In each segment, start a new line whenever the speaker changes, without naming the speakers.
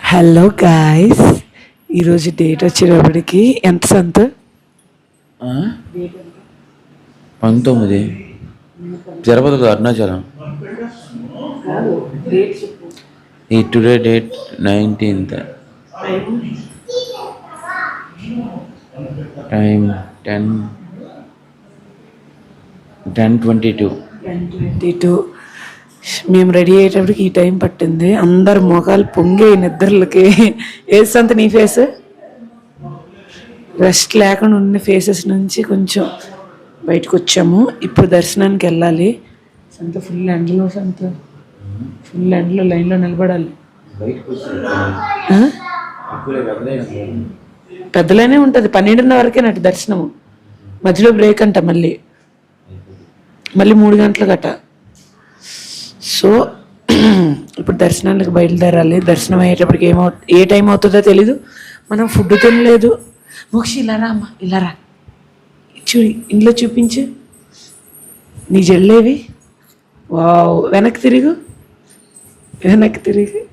Hello guys ఈరోజు date వచ్చేటప్పటికి ఎంత సంత?
పంతొమ్మిది. తిరుపతి అరుణాచలం. ఈ today date nineteenth. Time ten ten twenty two.
Twenty two మేము రెడీ అయ్యేటప్పటికి ఈ టైం పట్టింది. అందరు మొఖాలు పొంగే నిద్రలకి. ఏ సంత నీ ఫేస్ రెస్ట్ లేకుండా ఉన్న ఫేసెస్ నుంచి కొంచెం బయటకు వచ్చాము. ఇప్పుడు దర్శనానికి వెళ్ళాలి. సంత ఫుల్ ఎండలో సంత. ఫుల్ ఎండలో లైన్లో నిలబడాలి? పెద్దలోనే ఉంటుంది. పన్నెండున్నర వరకే నటు దర్శనము. మధ్యలో బ్రేక్ అంట మళ్ళీ. మళ్ళీ మూడు గంటల గట సో ఇప్పుడు దర్శనానికి బయలుదేరాలి. దర్శనం అయ్యేటప్పటికి ఏమవు ఏ టైం అవుతుందో తెలీదు. మనం ఫుడ్ తినలేదు. మోక్షి ఇలా రా అమ్మ ఇలా రా. చూ ఇంట్లో చూపించు. నీ జల్లేవి. వావ్ వెనక్కి తిరుగు. వెనక్కి తిరిగి.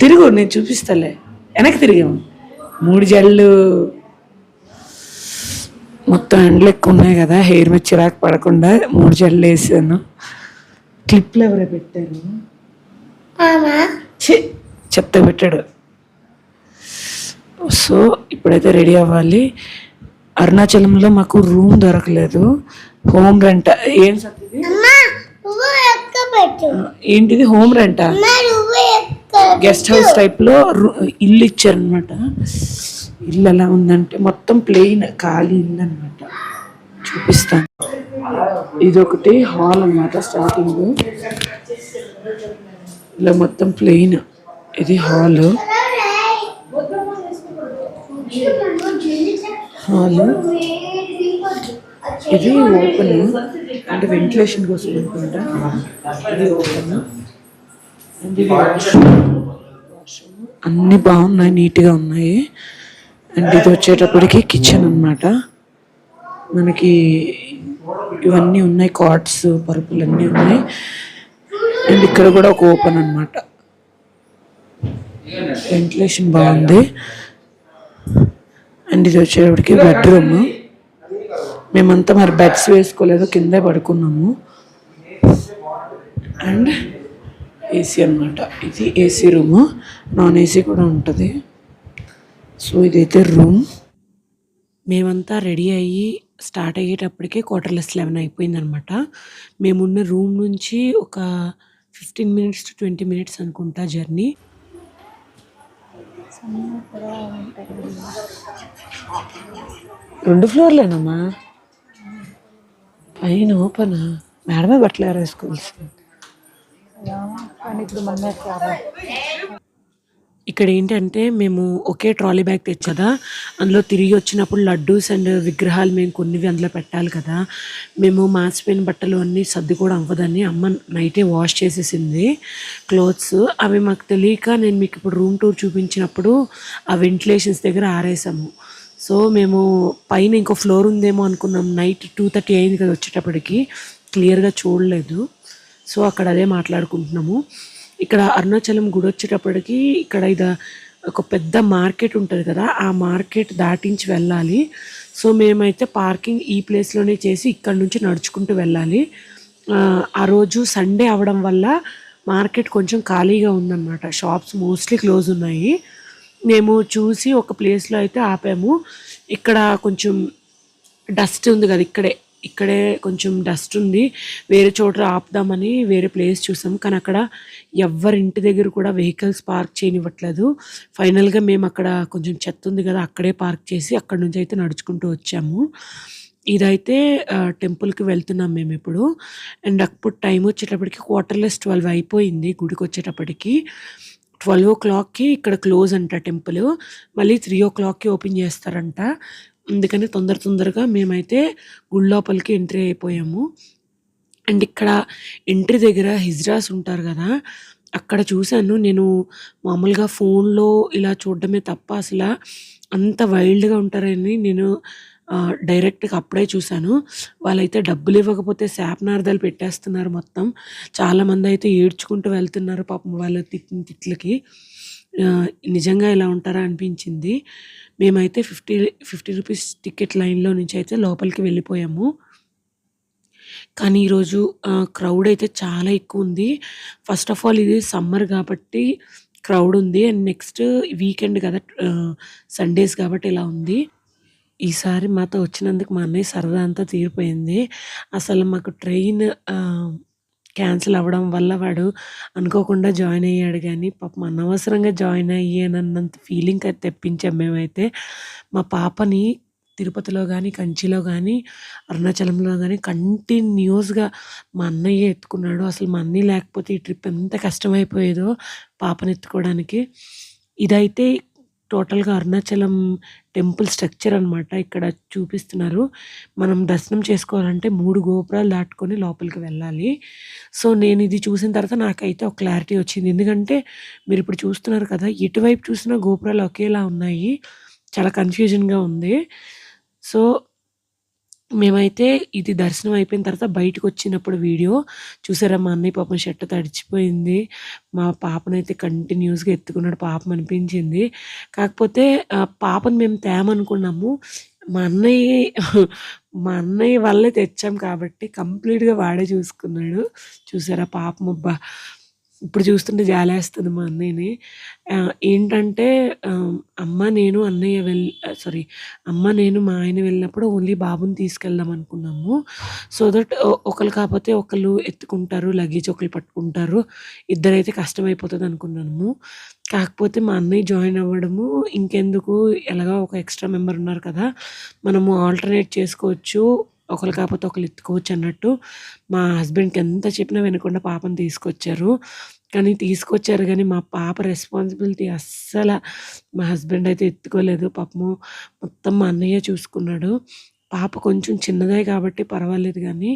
తిరుగు నేను చూపిస్తాలే. వెనక్కి తిరిగాము మూడు జల్లు. మొత్తం ఎండలు ఎక్కువ ఉన్నాయి కదా హెయిర్ మీద చిరాకు పడకుండా మూడు జల్లు వేసాను. క్లిప్లు ఎవరో పెట్టారు ఛీ, చెత్త పెట్టాడు. సో ఇప్పుడైతే రెడీ అవ్వాలి. అరుణాచలంలో మాకు రూమ్ దొరకలేదు. హోమ్ రెంట్ ఏం? ఏంటిది హోమ్ రెంటా? గెస్ట్ హౌస్ టైప్లో రు- ఇల్లు ఇచ్చారనమాట ఇల్లు ఎలా ఉందంటే మొత్తం ప్లెయిన్ ఖాళీ ఇల్లు అనమాట చూపిస్తాను. ఇది ఒకటి హాల్ అనమాట స్టార్టింగ్ ఇలా మొత్తం ప్లెయిన్ ఇది హాల్. హాల్. ఇది ఓపెన్. అంటే వెంటిలేషన్ కోసం అనుకుంటా. ఇది ఓపెన్. అండ్ ఇది వాష్రూమ్ అన్నీ బాగున్నాయి నీట్గా ఉన్నాయి. అండ్ ఇది వచ్చేటప్పటికి కిచెన్ అన్నమాట. మనకి ఇవన్నీ ఉన్నాయి కార్డ్స్ పరుపులు అన్నీ ఉన్నాయి. అండ్ ఇక్కడ కూడా ఒక ఓపెన్ అన్నమాట. వెంటిలేషన్ బాగుంది. అండ్ ఇది వచ్చేటప్పటికి బెడ్రూమ్. మేమంతా మరి బెడ్స్ వేసుకోలేదు కిందే పడుకున్నాము. అండ్ ఏసీ అన్నమాట. ఇది ఏసీ రూమ్ నాన్ ఏసీ కూడా ఉంటుంది. సో ఇదైతే రూమ్. మేమంతా రెడీ అయ్యి స్టార్ట్ అయ్యేటప్పటికే క్వార్టర్లెస్ లెవెన్ అయిపోయిందనమాట. మేమున్న రూమ్ నుంచి ఒక fifteen minutes to twenty minutes అనుకుంటా జర్నీ. రెండు ఫ్లోర్లేనమ్మా. పైన ఓపెన్. మేడమే బట్టలు వేసుకోవాల్సింది ఇక్కడ ఏంటంటే మేము ఒకే ట్రాలీ బ్యాగ్ తెచ్చు కదా అందులో తిరిగి వచ్చినప్పుడు లడ్డూస్ అండ్ విగ్రహాలు మేము కొన్నివి అందులో పెట్టాలి కదా. మేము మాసిపోయిన బట్టలు అన్నీ సర్ది కూడా అవ్వదని అమ్మ నైటే వాష్ చేసేసింది క్లోత్స్. అవి మాకు తెలియక నేను మీకు ఇప్పుడు రూమ్ టూర్ చూపించినప్పుడు ఆ వెంటిలేషన్స్ దగ్గర ఆరేసాము. సో మేము పైన ఇంకో ఫ్లోర్ ఉందేమో అనుకున్నాం. నైట్ టూ థర్టీ అయింది కదా వచ్చేటప్పటికి. క్లియర్గా చూడలేదు. సో అక్కడ అదే మాట్లాడుకుంటున్నాము. ఇక్కడ అరుణాచలం గుడి వచ్చేటప్పటికి ఇక్కడ ఇది ఒక పెద్ద మార్కెట్ ఉంటుంది కదా ఆ మార్కెట్ దాటించి వెళ్ళాలి. సో మేమైతే పార్కింగ్ ఈ ప్లేస్లోనే చేసి ఇక్కడ నుంచి నడుచుకుంటూ వెళ్ళాలి. ఆ, ఆ రోజు సండే అవడం వల్ల మార్కెట్ కొంచెం ఖాళీగా ఉందన్నమాట. షాప్స్ మోస్ట్లీ క్లోజ్ ఉన్నాయి. మేము చూసి ఒక ప్లేస్లో అయితే ఆపాము. ఇక్కడ కొంచెం డస్ట్ ఉంది కదా ఇక్కడే. ఇక్కడే కొంచెం డస్ట్ ఉంది. వేరే చోట ఆపుదామని వేరే ప్లేస్ చూసాం. కానీ అక్కడ ఎవరి ఇంటి దగ్గర కూడా వెహికల్స్ పార్క్ చేయనివ్వట్లేదు. ఫైనల్గా మేము అక్కడ కొంచెం చెత్త ఉంది కదా అక్కడే పార్క్ చేసి అక్కడ నుంచి అయితే నడుచుకుంటూ వచ్చాము. ఇదైతే టెంపుల్కి వెళ్తున్నాం మేము ఇప్పుడు. అండ్ అప్పుడు టైం వచ్చేటప్పటికి క్వార్టర్లెస్ ట్వెల్వ్ అయిపోయింది గుడికి వచ్చేటప్పటికి. ట్వెల్వ్ ఓ క్లాక్కి ఇక్కడ క్లోజ్ అంట టెంపుల్ మళ్ళీ త్రీ ఓ క్లాక్కి ఓపెన్ చేస్తారంట. అందుకని తొందర తొందరగా మేమైతే గుడి లోపలికి ఎంట్రీ అయిపోయాము అండ్ ఇక్కడ ఎంట్రీ దగ్గర హిజ్రాస్ ఉంటారు కదా అక్కడ చూశాను నేను మామూలుగా ఫోన్లో ఇలా చూడడమే తప్ప అసలు అంత వైల్డ్గా ఉంటారని నేను డైరెక్ట్‌గా అప్పుడే చూశాను వాళ్ళైతే డబ్బులు ఇవ్వకపోతే శాపనార్థాలు పెట్టేస్తున్నారు మొత్తం. చాలామందైతే ఏడ్చుకుంటూ వెళ్తున్నారు పాపం వాళ్ళ తిట్లకి. నిజంగా ఇలా ఉంటారా అనిపించింది. మేమైతే 50, 50 రూపీస్ టికెట్ లైన్‌లో నుంచి అయితే లోపలికి వెళ్ళిపోయాము. కానీ ఈరోజు క్రౌడ్ అయితే చాలా ఎక్కువ ఉంది ఫస్ట్ ఆఫ్ ఆల్ ఇది సమ్మర్ కాబట్టి క్రౌడ్ ఉంది. అండ్ నెక్స్ట్ వీకెండ్ కదా! సండేస్ కాబట్టి ఇలా ఉంది. ఈసారి మాతో వచ్చినందుకు మా అన్నయ్య సరదా అంతా తీరిపోయింది. అసలు మాకు ట్రైన్ క్యాన్సిల్ అవ్వడం వల్ల వాడు అనుకోకుండా జాయిన్ అయ్యాడు కానీ పాపం అనవసరంగా జాయిన్ అయ్యానన్నంత ఫీలింగ్ అయితే తెప్పించాం మేమైతే. మా పాపని తిరుపతిలో కానీ కంచిలో కానీ అరుణాచలంలో కానీ కంటిన్యూస్గా మా అన్నయ్య ఎత్తుకున్నాడు. అసలు మా అన్నయ్య లేకపోతే ఈ ట్రిప్ ఎంత కష్టమైపోయేదో పాపని ఎత్తుకోవడానికి. ఇదైతే టోటల్‌గా అరుణాచలం టెంపుల్ స్ట్రక్చర్ అనమాట. ఇక్కడ చూపిస్తున్నారు. మనం దర్శనం చేసుకోవాలంటే మూడు గోపురాలు దాటుకొని లోపలికి వెళ్ళాలి. సో, నేను ఇది చూసిన తర్వాత నాకైతే ఒక క్లారిటీ వచ్చింది. ఎందుకంటే మీరు ఇప్పుడు చూస్తున్నారు కదా! ఇటువైపు చూసిన గోపురాలు ఒకేలా ఉన్నాయి. చాలా కన్‌ఫ్యూజన్‌గా ఉంది. సో, మేమైతే ఇది దర్శనం అయిపోయిన తర్వాత బయటకు వచ్చినప్పుడు వీడియో చూసారా మా అన్నయ్య పాపం షర్ట్ తడిచిపోయింది. మా పాపనైతే కంటిన్యూస్గా ఎత్తుకున్నాడు. పాపం అనిపించింది. కాకపోతే పాపను పాపని మేము తేమనుకున్నాము. మా అన్నయ్య మా అన్నయ్య వల్లే తెచ్చాం కాబట్టి కంప్లీట్‌గా వాడే చూసుకున్నాడు. చూసారా పాపం అబ్బా! ఇప్పుడు చూస్తుంటే జాలేస్తుంది మా అన్నయ్యని. ఏంటంటే అమ్మ, నేను, అన్నయ్య వెళ్ సారీ అమ్మ, నేను, మా ఆయన వెళ్ళినప్పుడు ఓన్లీ బాబుని తీసుకెళ్దాం అనుకున్నాము. సో దట్ ఒకరు కాకపోతే ఒకళ్ళు ఎత్తుకుంటారు. లగేజ్ ఒకళ్ళు పట్టుకుంటారు. ఇద్దరైతే కష్టమైపోతుంది అనుకున్నాము. కాకపోతే మా అన్నయ్య జాయిన్ అవ్వడము ఇంకెందుకు ఎలాగో ఒక ఎక్స్‌ట్రా మెంబర్ ఉన్నారు కదా! మనము ఆల్టర్‌నేట్ చేసుకోవచ్చు. ఒకరు కాకపోతే ఒకరు ఎత్తుకోవచ్చు అన్నట్టు మా హస్బెండ్‌కి ఎంత చెప్పినా వినకుండా పాపని తీసుకొచ్చారు. కానీ తీసుకొచ్చారు కానీ మా పాప రెస్పాన్సిబిలిటీ అస్సల మా హస్బెండ్ అయితే ఎత్తుకోలేదు. పాపము మొత్తం మా అన్నయ్య చూసుకున్నాడు. పాప కొంచెం చిన్నదే కాబట్టి పర్వాలేదు కానీ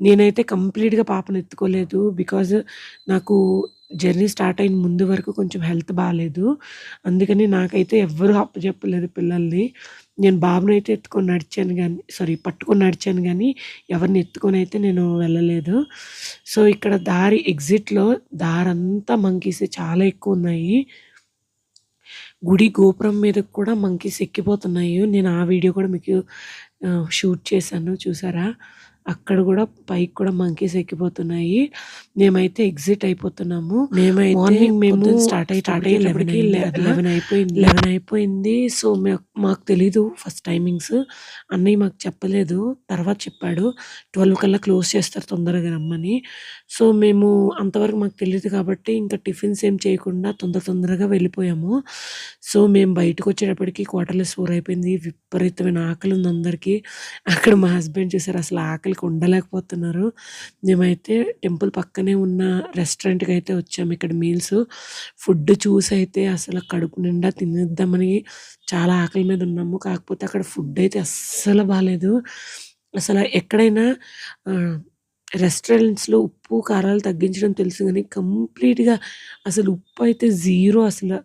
నేనైతే కంప్లీట్‌గా పాపని ఎత్తుకోలేదు. బికాజ్ నాకు జర్నీ స్టార్ట్ అయిన ముందు వరకు కొంచెం హెల్త్ బాగాలేదు అందుకని నాకైతే ఎవ్వరూ అప్పు చెప్పలేదు పిల్లల్ని. నేను బాబునైతే ఎత్తుకొని నడిచాను కానీ సారీ పట్టుకొని నడిచాను కానీ ఎవరిని ఎత్తుకొని అయితే నేను వెళ్ళలేదు. సో, ఇక్కడ దారి ఎగ్జిట్‌లో దారంతా మంకీస్ చాలా ఎక్కువ ఉన్నాయి గుడి గోపురం మీదకి కూడా మంకీస్ ఎక్కిపోతున్నాయి. నేను ఆ వీడియో కూడా మీకు షూట్ చేశాను చూసారా? అక్కడ గూడా పైకి కూడా మంకీస్ ఎక్కిపోతున్నాయి. మేమైతే ఎగ్జిట్ అయిపోతున్నాము. మేమైతే మార్నింగ్ మేము స్టార్ట్ అయ్యి
స్టార్ట్
అయ్యేటప్పటికి
అయ్యేటప్పటికి
లె
లె
11 అయిపోయింది. 11 అయిపోయింది. సో, మాకు తెలీదు ఫస్ట్ టైమింగ్స్. అన్నయ్య మాకు చెప్పలేదు. తర్వాత చెప్పాడు. 12 కల్లా క్లోజ్ చేస్తారు తొందరగా రమ్మని. సో, మేము అంతవరకు మాకు తెలీదు కాబట్టి ఇంకా టిఫిన్స్ ఏం చేయకుండా తొందర తొందరగా వెళ్ళిపోయాము. సో, మేము బయటకొచ్చేటప్పటికి క్వార్టర్‌లెస్ 4 అయిపోయింది. విపరీతమైన ఆకలుంది అందరికీ. అక్కడ మా హస్బెండ్ చూసారా అసలు ఆకలికి ఉండలేకపోతున్నారు. మేమైతే టెంపుల్ పక్కనే ఉన్న రెస్టారెంట్కి అయితే వచ్చాము. ఇక్కడ మీల్స్ ఫుడ్ చూసి అయితే అసలు కడుపు నిండా తినేద్దామని చాలా ఆకలి మీద ఉన్నాము. కాకపోతే అక్కడ ఫుడ్ అయితే అస్సలు బాగాలేదు అసలు ఎక్కడైనా రెస్టారెంట్స్‌లో ఉప్పు, కారాలు తగ్గించడం తెలుసు కానీ కంప్లీట్‌గా అసలు ఉప్పు అయితే జీరో అసలు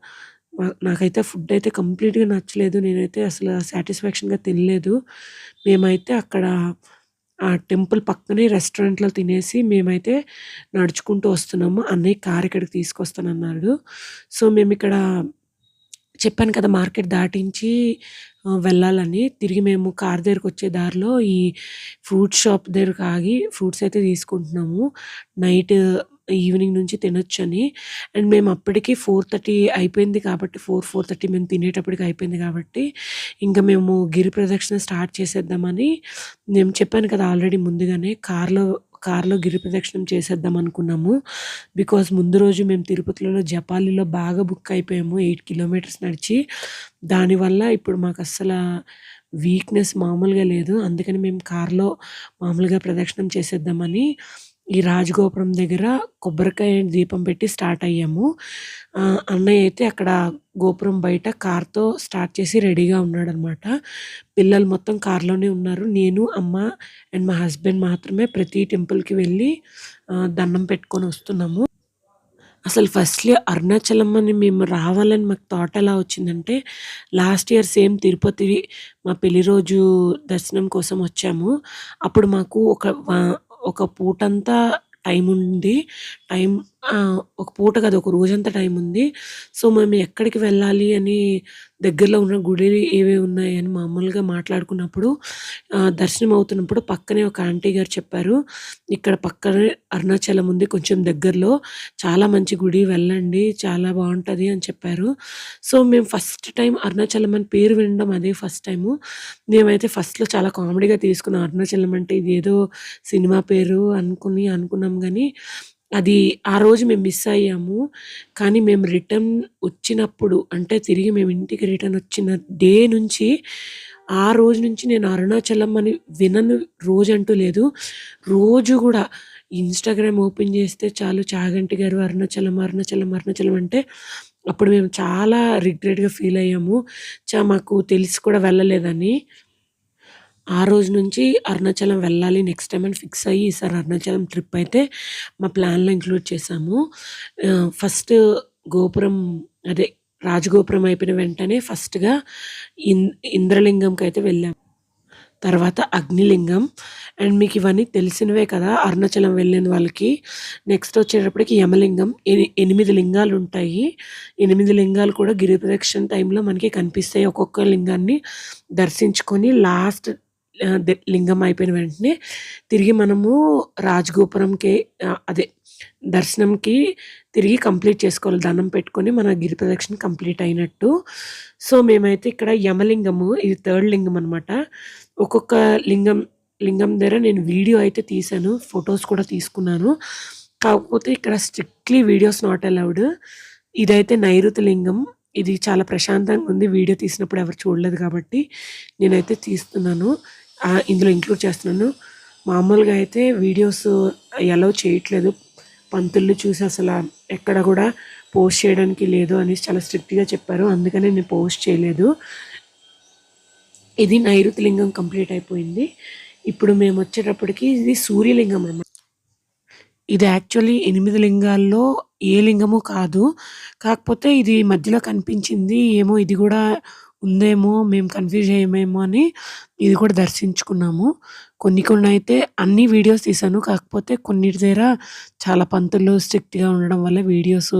నాకైతే ఫుడ్ అయితే కంప్లీట్‌గా నచ్చలేదు. నేనైతే అసలు సాటిస్ఫాక్షన్‌గా తినలేదు. మేమైతే అక్కడ టెంపుల్ పక్కనే రెస్టారెంట్‌లో తినేసి మేమైతే నడుచుకుంటూ వస్తున్నాము. అన్నయ్య కార్ ఇక్కడికి తీసుకొస్తానన్నాడు. సో, మేము ఇక్కడ చెప్పాను కదా! మార్కెట్ దాటించి వెళ్ళాలని. తిరిగి మేము కార్ దగ్గరకు వచ్చే దారిలో ఈ ఫ్రూట్ షాప్ దగ్గరకు ఆగి ఫ్రూట్స్ అయితే తీసుకుంటున్నాము. నైట్ ఈవినింగ్ నుంచి తినొచ్చని. అండ్ మేము అప్పటికి 4:30 అయిపోయింది కాబట్టి 4, 4:30 మేము తినేటప్పటికి అయిపోయింది కాబట్టి, ఇంకా మేము గిరి ప్రదక్షిణ స్టార్ట్ చేసేద్దామని నేను చెప్పాను కదా! ఆల్రెడీ ముందుగానే కార్‌లో కార్‌లో గిరి ప్రదక్షిణం చేసేద్దాం అనుకున్నాము. బికాస్ ముందు రోజు మేము తిరుపతిలో జపాలిలో బాగా బుక్ అయిపోయాము. ఎయిట్ కిలోమీటర్స్ నడిచి. దానివల్ల ఇప్పుడు మాకు అస్సలు వీక్‌నెస్ మామూలుగా లేదు. అందుకని మేము కార్‌లో మామూలుగా ప్రదక్షిణం చేసేద్దామని ఈ రాజగోపురం దగ్గర కొబ్బరికాయ దీపం పెట్టి స్టార్ట్ అయ్యాము. అన్నయ్య అయితే అక్కడ గోపురం బయట కార్‌తో స్టార్ట్ చేసి రెడీగా ఉన్నాడనమాట. పిల్లలు మొత్తం కార్‌లోనే ఉన్నారు. నేను, అమ్మ అండ్ మా హస్బెండ్ మాత్రమే ప్రతి టెంపుల్‌కి వెళ్ళి దండం పెట్టుకొని వస్తున్నాము. అసలు ఫస్ట్‌లీ అరుణాచలం అని మేము రావాలని మాకు థాట్ ఎలా వచ్చిందంటే, లాస్ట్ ఇయర్ సేమ్ తిరుపతి మా పెళ్ళి రోజు దర్శనం కోసం వచ్చాము. అప్పుడు మాకు ఒక ఒక పూటంతా టైం ఉంది. టైం ఒక పూట కదా ఒక రోజంతా టైం ఉంది. సో, మేము ఎక్కడికి వెళ్ళాలి అని దగ్గరలో ఉన్న గుడి ఏవి ఉన్నాయి అని మామూలుగా మాట్లాడుకున్నప్పుడు దర్శనం అవుతున్నప్పుడు పక్కనే ఒక ఆంటీ గారు చెప్పారు. ఇక్కడ పక్కనే అరుణాచలం ఉంది కొంచెం దగ్గరలో. చాలా మంచి గుడి వెళ్ళండి. చాలా బాగుంటుంది అని చెప్పారు. సో, మేము ఫస్ట్ టైం అరుణాచలం అని పేరు వినడం అదే ఫస్ట్ టైము. మేమైతే ఫస్ట్‌లో చాలా కామెడీగా తీసుకున్నాం. అరుణాచలం అంటే ఇదేదో సినిమా పేరు అనుకుని అనుకున్నాం కానీ అది ఆ రోజు మేము మిస్ అయ్యాము. కానీ మేము రిటర్న్ వచ్చినప్పుడు అంటే తిరిగి మేము ఇంటికి రిటర్న్ వచ్చిన డే నుంచి, ఆ రోజు నుంచి నేను అరుణాచలం అని వినను రోజు అంటూ లేదు. రోజు కూడా ఇన్‌స్టాగ్రామ్ ఓపెన్ చేస్తే చాలు చాగంటి గారు అరుణాచలం, అరుణాచలం, అరుణాచలం అంటే అప్పుడు మేము చాలా రిగ్రెట్‌గా ఫీల్ అయ్యాము. చా మాకు తెలిసి కూడా వెళ్ళలేదని. ఆ రోజు నుంచి అరుణాచలం వెళ్ళాలి నెక్స్ట్ టైం అని ఫిక్స్ అయ్యి ఈసారి అరుణాచలం ట్రిప్ అయితే మా ప్లాన్‌లో ఇంక్లూడ్ చేసాము ఫస్ట్ గోపురం అదే రాజగోపురం అయిపోయిన వెంటనే ఫస్ట్‌గా ఇన్ ఇంద్రలింగంకి అయితే వెళ్ళాం. తర్వాత అగ్నిలింగం అండ్ మీకు ఇవన్నీ తెలిసినవే కదా! అరుణాచలం వెళ్ళిన వాళ్ళకి. నెక్స్ట్ వచ్చేటప్పటికి యమలింగం. ఎని 8 లింగాలుంటాయి. 8 లింగాలు కూడా గిరి ప్రదక్షిణ టైంలో మనకి కనిపిస్తాయి. ఒక్కొక్క లింగాన్ని దర్శించుకొని లాస్ట్ లింగం అయిపోయిన వెంటనే తిరిగి మనము రాజగోపురంకి అదే దర్శనంకి తిరిగి కంప్లీట్ చేసుకోవాలి. దండం పెట్టుకొని మన గిరి ప్రదక్షిణ కంప్లీట్ అయినట్టు. సో, మేమైతే ఇక్కడ యమలింగము ఇది థర్డ్ లింగం అనమాట. ఒక్కొక్క లింగం లింగం దగ్గర నేను వీడియో అయితే తీశాను. ఫొటోస్ కూడా తీసుకున్నాను. కాకపోతే ఇక్కడ స్ట్రిక్ట్‌లీ వీడియోస్ నాట్ అలౌడ్. ఇదైతే నైరుతి లింగం. ఇది చాలా ప్రశాంతంగా ఉంది. వీడియో తీసినప్పుడు ఎవరు చూడలేదు కాబట్టి నేనైతే తీస్తున్నాను. ఇందులో ఇంక్లూడ్ చేస్తున్నాను. మామూలుగా అయితే వీడియోస్ ఎలా చేయట్లేదు. పంతులు చూసి అసలు ఎక్కడ కూడా పోస్ట్ చేయడానికి లేదు అనేసి చాలా స్ట్రిక్ట్‌గా చెప్పారు. అందుకనే నేను పోస్ట్ చేయలేదు. ఇది నైరుతి లింగం కంప్లీట్ అయిపోయింది. ఇప్పుడు మేము వచ్చేటప్పటికి ఇది సూర్యలింగం అన్నమాట. ఇది యాక్చువల్లీ ఎనిమిది లింగాల్లో ఏ లింగము కాదు. కాకపోతే ఇది మధ్యలో కనిపించింది. ఏమో ఇది కూడా ఉందేమో మేము కన్‌ఫ్యూజ్ అయ్యేమేమో అని ఇది కూడా దర్శించుకున్నాము. కొన్ని కొన్ని అయితే అన్ని వీడియోస్ తీశాను. కాకపోతే కొన్నిటి దగ్గర చాలా పంతులు స్ట్రిక్ట్‌గా ఉండడం వల్ల వీడియోస్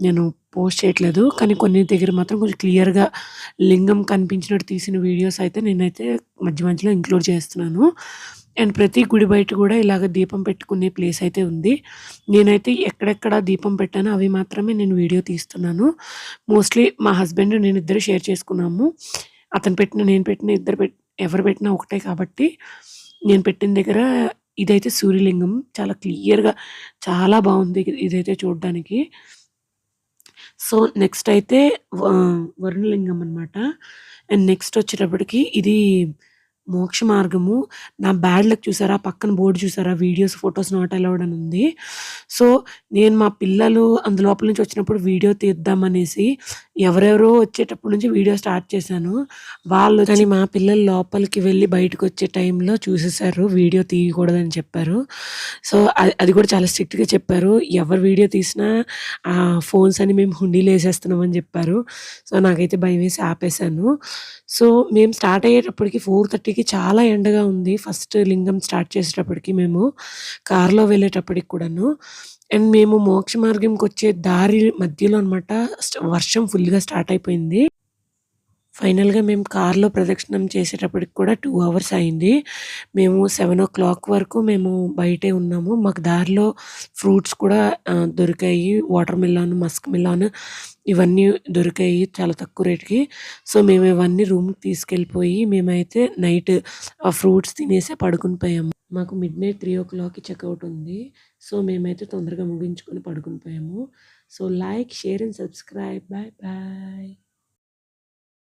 నేను పోస్ట్ చేయట్లేదు. కానీ కొన్ని దగ్గర మాత్రం కొంచెం క్లియర్‌గా లింగం కనిపించినట్టు తీసిన వీడియోస్ అయితే నేనైతే మధ్య మధ్యలో ఇంక్లూడ్ చేస్తున్నాను. అండ్ ప్రతి గుడి బయట కూడా ఇలాగ దీపం పెట్టుకునే ప్లేస్ అయితే ఉంది. నేనైతే ఎక్కడెక్కడ దీపం పెట్టానో అవి మాత్రమే నేను వీడియో తీస్తున్నాను. మోస్ట్‌లీ మా హస్బెండ్ నేను ఇద్దరు షేర్ చేసుకున్నాము. అతను పెట్టిన, నేను పెట్టిన ఇద్దరు పెట్ ఎవరు పెట్టినా ఒకటే కాబట్టి నేను పెట్టిన దగ్గర ఇదైతే సూర్యలింగం. చాలా క్లియర్‌గా చాలా బాగుంది ఇదైతే చూడడానికి సో, నెక్స్ట్ అయితే వ వరుణలింగం అనమాట. అండ్ నెక్స్ట్ వచ్చేటప్పటికి ఇది మోక్ష మార్గము. నా బ్యాడ్ లక్ చూసారా? పక్కన బోర్డు చూసారా? వీడియోస్, ఫొటోస్ నాట్ అలౌడ్ అని ఉంది. సో, నేను మా పిల్లలు అందులోపల నుంచి వచ్చినప్పుడు వీడియో తీద్దామనేసి ఎవరెవరో వచ్చేటప్పటి నుంచి వీడియో స్టార్ట్ చేశాను. వాళ్ళు కానీ మా పిల్లలు లోపలికి వెళ్ళి బయటకొచ్చే టైంలో చూసేసారు. వీడియో తీయకూడదని చెప్పారు. సో, అది అది కూడా చాలా స్ట్రిక్ట్‌గా చెప్పారు. ఎవరు వీడియో తీసినా ఆ ఫోన్స్ అని మేము హుండీలు వేసేస్తున్నామని చెప్పారు. సో, నాకైతే భయం వేసి ఆపేసాను. సో, మేము స్టార్ట్ అయ్యేటప్పటికి 4:30కి చాలా ఎండగా ఉంది. ఫస్ట్ లింగం స్టార్ట్ చేసేటప్పటికి మేము కార్‌లో వెళ్ళేటప్పటికి కూడాను. అండ్ మేము మోక్ష మార్గంకి వచ్చే దారి మధ్యలో అనమాట వర్షం ఫుల్‌గా స్టార్ట్ అయిపోయింది. ఫైనల్‌గా మేము కార్‌లో ప్రదక్షిణం చేసేటప్పటికి కూడా టూ అవర్స్ అయింది. మేము 7:00 వరకు మేము బయటే ఉన్నాము. మాకు దారిలో ఫ్రూట్స్ కూడా దొరికాయి. వాటర్ మిలన్, మస్క్ మిలన్ ఇవన్నీ దొరికాయి చాలా తక్కువ రేట్‌కి. సో, మేము ఇవన్నీ రూమ్‌కి తీసుకెళ్ళిపోయి మేమైతే నైట్ ఆ ఫ్రూట్స్ తినేసి పడుకుని పోయాము. మాకు మిడ్ నైట్ త్రీ ఓ క్లాక్కి చెక్అవుట్ ఉంది. సో, మేమైతే తొందరగా ముగించుకొని పడుకుని పోయాము. So, like, share and subscribe. Bye bye.